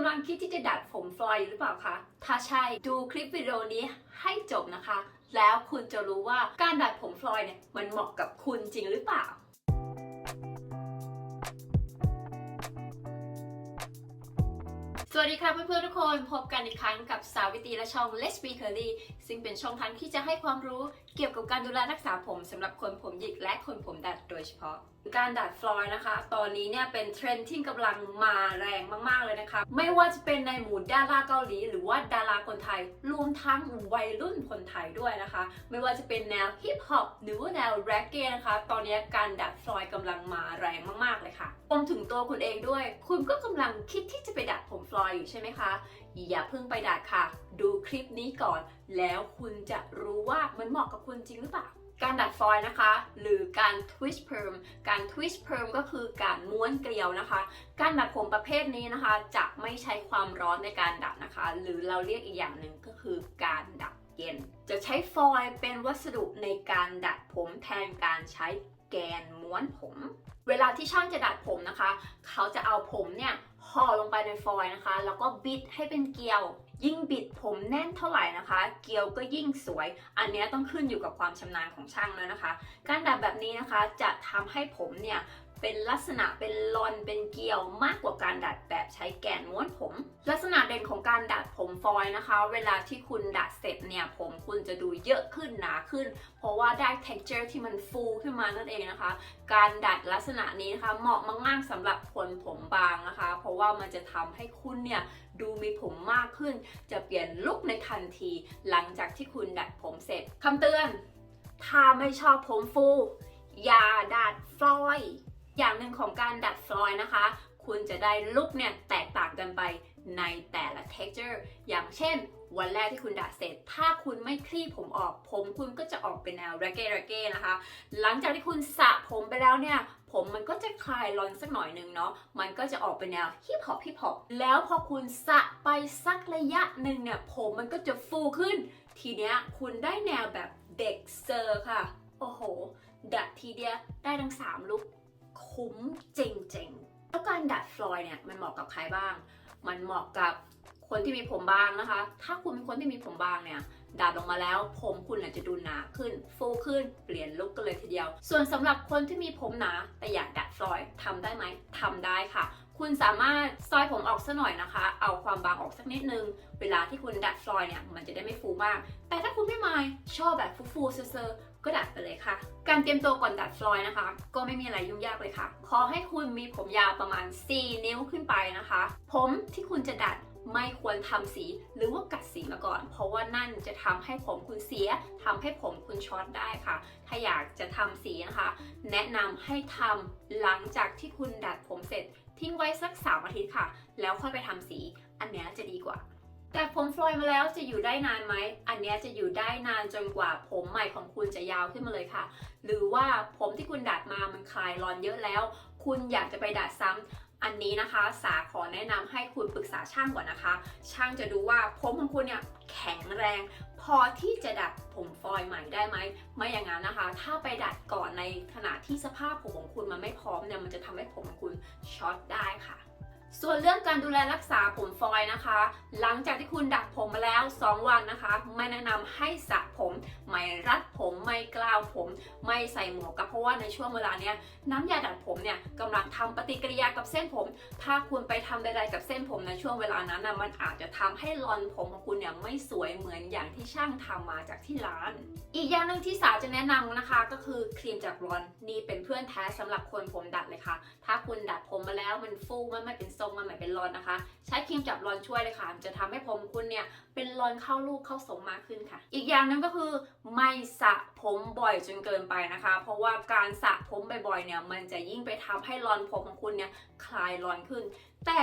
กำลังคิดที่จะดัดผมฟลอยอยู่หรือเปล่าคะ ถ้าใช่ดูคลิปวิดีโอนี้ให้จบนะคะ แล้วคุณจะรู้ว่าการดัดผมฟลอยเนี่ยมันเหมาะกับคุณจริงหรือเปล่าสวัสดีค่ะเพื่อนๆทุกคนพบกันอีกครั้งกับสาวิตีและช่อง Let's Be Curly ซึ่งเป็นช่องทางที่จะให้ความรู้เกี่ยวกับการดูแลรักษาผมสำหรับคนผมหยิกและคนผมดัดโดยเฉพาะ การดัดฟลอยนะคะ ตอนนี้เนี่ยเป็นเทรนด์ที่กำลังมาแรงมากๆเลยนะคะ ไม่ว่าจะเป็นในหมู่ดาราเกาหลี หรือว่าดาราคนไทย รวมทั้งวัยรุ่นคนไทยด้วยนะคะ ไม่ว่าจะเป็นแนวฮิปฮอปหรือว่าแนวแร็กเก้นะคะ ตอนนี้การดัดฟลอยกำลังมาแรงมากๆเลยค่ะรวมถึงตัวคุณเองด้วย คุณก็กำลังคิดที่จะไปดัดผมฟลอยอยู่ใช่ไหมคะ อย่าเพิ่งไปดัดค่ะ ดูคลิปนี้ก่อน แล้วคุณจะรู้ว่ามันเหมาะกับคุณจริงหรือเปล่าการดัดฟอยล์นะคะ หรือการ twist perm การ twist perm ก็คือการม้วนเกลียวนะคะ การดัดผมประเภทนี้นะคะ จะไม่ใช้ความร้อนในการดัดนะคะ หรือเราเรียกอีกอย่างหนึ่งก็คือการดัดเย็น จะใช้ฟอยล์เป็นวัสดุในการดัดผมแทนการใช้แกนม้วนผม เวลาที่ช่างจะดัดผมนะคะ เขาจะเอาผมเนี่ย ห่อลงไปในฟอยล์นะคะ แล้วก็บิดให้เป็นเกลียว ยิ่งบิดผมแน่นเท่าไหร่นะคะ เกลียวก็ยิ่งสวย อันนี้ต้องขึ้นอยู่กับความชำนาญของช่างแล้วนะคะ การดัดแบบนี้นะคะจะทำให้ผมเนี่ยเป็นลักษณะเป็นลอนเป็นเกลียวมากกว่าการดัดแบบใช้แกนม้วนผม ลักษณะเด่นของการดัดผมฟอยนะคะ เวลาที่คุณดัดเสร็จเนี่ย ผมคุณจะดูเยอะขึ้นหนาขึ้น เพราะว่าได้ texture ที่มันฟูขึ้นมานั่นเองนะคะ การดัดลักษณะนี้นะคะ เหมาะมากๆสำหรับคนผมบางนะคะ เพราะว่ามันจะทำให้คุณเนี่ยดูมีผมมากขึ้น จะเปลี่ยนลุคในทันที หลังจากที่คุณดัดผมเสร็จคำเตือน ถ้าไม่ชอบผมฟู อย่าดัดฟลอยอย่างหนึ่งของการดัดฟลอยนะคะ คุณจะได้ลุคเนี่ยแตกต่างกันไป ในแต่ละ texture อย่างเช่น วันแรกที่คุณดัดเสร็จ ถ้าคุณไม่คลี่ผมออก ผมคุณก็จะออกเป็นแนวแรเก้แรเก้นะคะ หลังจากที่คุณสระผมไปแล้วเนี่ย ผมมันก็จะคลายลอนสักหน่อยนึงเนาะ มันก็จะออกเป็นแนวฮิปฮอปฮิปฮอปแล้วพอคุณสระไปสักระยะหนึ่งเนี่ย ผมมันก็จะฟูขึ้น ทีเนี้ยคุณได้แนวแบบเด็กเซอร์ค่ะ โอ้โหดัดทีเดียวได้ทั้งสามลุคคุ้มเจริงๆแล้วการดัดฟลอยเนี่ยมันเหมาะกับใครบ้าง มันเหมาะกับคนที่มีผมบางนะคะ ถ้าคุณเป็นคนที่มีผมบางเนี่ยดัดลงมาแล้วผมคุณอาจจะดูหนาขึ้น ฟูขึ้น เปลี่ยนลุคกันเลยทีเดียว ส่วนสำหรับคนที่มีผมหนาแต่อยากดัดฟลอยด์ทำได้ไหมทำได้ค่ะ คุณสามารถซอยผมออกสักหน่อยนะคะ เอาความบางออกสักนิดนึง เวลาที่คุณดัดฟลอยเนี่ยมันจะได้ไม่ฟูมาก แต่ถ้าคุณไม่มายชอบแบบฟูๆเซอร์ ก็ดัดไปเลยค่ะ การเตรียมตัวก่อนดัดฟลอยนะคะ ก็ไม่มีอะไรยุ่งยากเลยค่ะ ขอให้คุณมีผมยาวประมาณ 4 นิ้วขึ้นไปนะคะ ผมที่คุณจะดัดไม่ควรทำสีหรือว่ากัดสีมาก่อน เพราะว่านั่นจะทำให้ผมคุณเสียทำให้ผมคุณช็อตได้ค่ะ ถ้าอยากจะทำสีนะคะ แนะนำให้ทำหลังจากที่คุณดัดผมเสร็จ ทิ้งไว้สัก3อาทิตย์ค่ะ แล้วค่อยไปทำสี อันนี้จะดีกว่า แต่ผมฟลอยมาแล้วจะอยู่ได้นานไหม อันนี้จะอยู่ได้นานจนกว่าผมใหม่ของคุณจะยาวขึ้นมาเลยค่ะ หรือว่าผมที่คุณดัดมามันคลายรอนเยอะแล้ว คุณอยากจะไปดัดซ้ำอันนี้นะคะสาขอแนะนำให้คุณปรึกษาช่างก่อนนะคะ ช่างจะดูว่าผมของคุณเนี่ยแข็งแรง พอที่จะดัดผมฟอยใหม่ได้ไหมไม่อย่างนั้นนะคะ ถ้าไปดัดก่อนในขณะที่สภาพผมของคุณมันไม่พร้อมเนี่ยมันจะทำให้ผมของคุณช็อตได้ค่ะ ส่วนเรื่องการดูแลรักษาผมฟอยนะคะ หลังจากที่คุณดัดผมมาแล้ว 2 วันนะคะ ไม่แนะนำให้สระผมไม่รัด ไม่ใส่หมวกกับเพราะว่าในช่วงเวลาเนี้ยน้ำยาดัดผมเนี่ยกำลังทำปฏิกิริยากับเส้นผม ถ้าคุณไปทำใดๆกับเส้นผมในช่วงเวลานั้นนะมันอาจจะทำให้รอนผมของคุณเนี่ยไม่สวยเหมือนอย่างที่ช่างทำมาจากที่ร้าน อีกอย่างหนึ่งที่สาจะแนะนำนะคะก็คือครีมจากรอนนี่เป็นเพื่อนแท้สำหรับคนผมดัดเลยค่ะ ถ้าคุณดัดผมมาแล้วมันฟูมันไม่เป็นทรงมันไม่เป็นรอนนะคะ ใช้ครีมจับรอนช่วยเลยค่ะ จะทำให้ผมคุณเนี่ยเป็นรอนเข้าลูกเข้าทรงมากขึ้นค่ะ อีกอย่างหนึงก็คือไม่สระผมบ่อยจนเกินไปนะคะ เพราะว่าการสระผมบ่อยๆเนี่ยมันจะยิ่งไปทำให้รอนผมของคุณเนี่ยคลายรอนขึ้น แต่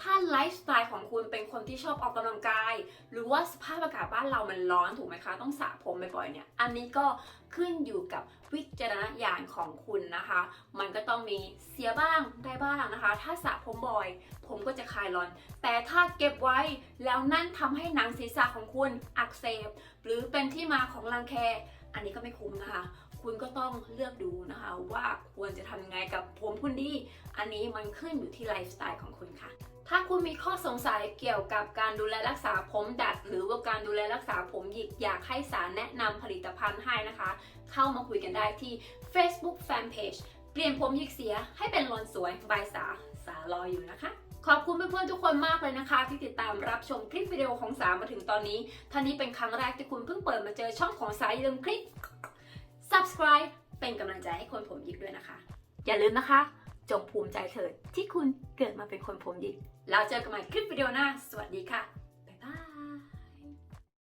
ถ้าไลฟ์สไตล์ของคุณเป็นคนที่ชอบออกกำลังกาย หรือว่าสภาพอากาศบ้านเรามันร้อนถูกไหมคะ ต้องสระผมบ่อยๆเนี่ย อันนี้ก็ขึ้นอยู่กับวิจารณญาณของคุณนะคะ มันก็ต้องมีเสียบ้างได้บ้างนะคะ ถ้าสระผมบ่อย ผมก็จะคลายร้อน แต่ถ้าเก็บไว้แล้วนั่นทำให้หนังศีรษะของคุณอักเสบ หรือเป็นที่มาของรังแค อันนี้ก็ไม่คุ้มนะคะ คุณก็ต้องเลือกดูนะคะ ว่าควรจะทำยังไงกับผมคุณดี อันนี้มันขึ้นอยู่ที่ไลฟ์สไตล์ของคุณค่ะ ถ้าคุณมีข้อสงสัยเกี่ยวกับการดูแลรักษาผมดัด หรือว่าการดูแลรักษาผมหยิกอยากให้สารแนะนำผลิตภัณฑ์ให้นะคะ เข้ามาคุยกันได้ที่ Facebook Fanpage เปลี่ยนผมหยิกเสียให้เป็นรอนสวยบายสาสารออยู่นะคะ ขอบคุณเพื่อนๆทุกคนมากเลยนะคะ ที่ติดตามรับชมคลิปวิดีโอของสามาถึงตอนนี้ท่านี้เป็นครั้งแรกที่คุณเพิ่งเปิดมาเจอช่องของสาอย่าลืมคลิก subscribe เป็นกำลังใจให้คนผมหยิกด้วยนะคะ อย่าลืมนะคะ จงภูมิใจเถิดที่คุณเกิดมาเป็นคนผมหยิกแล้วเจอกันใหม่คลิปวิดีโอหน้า สวัสดีค่ะ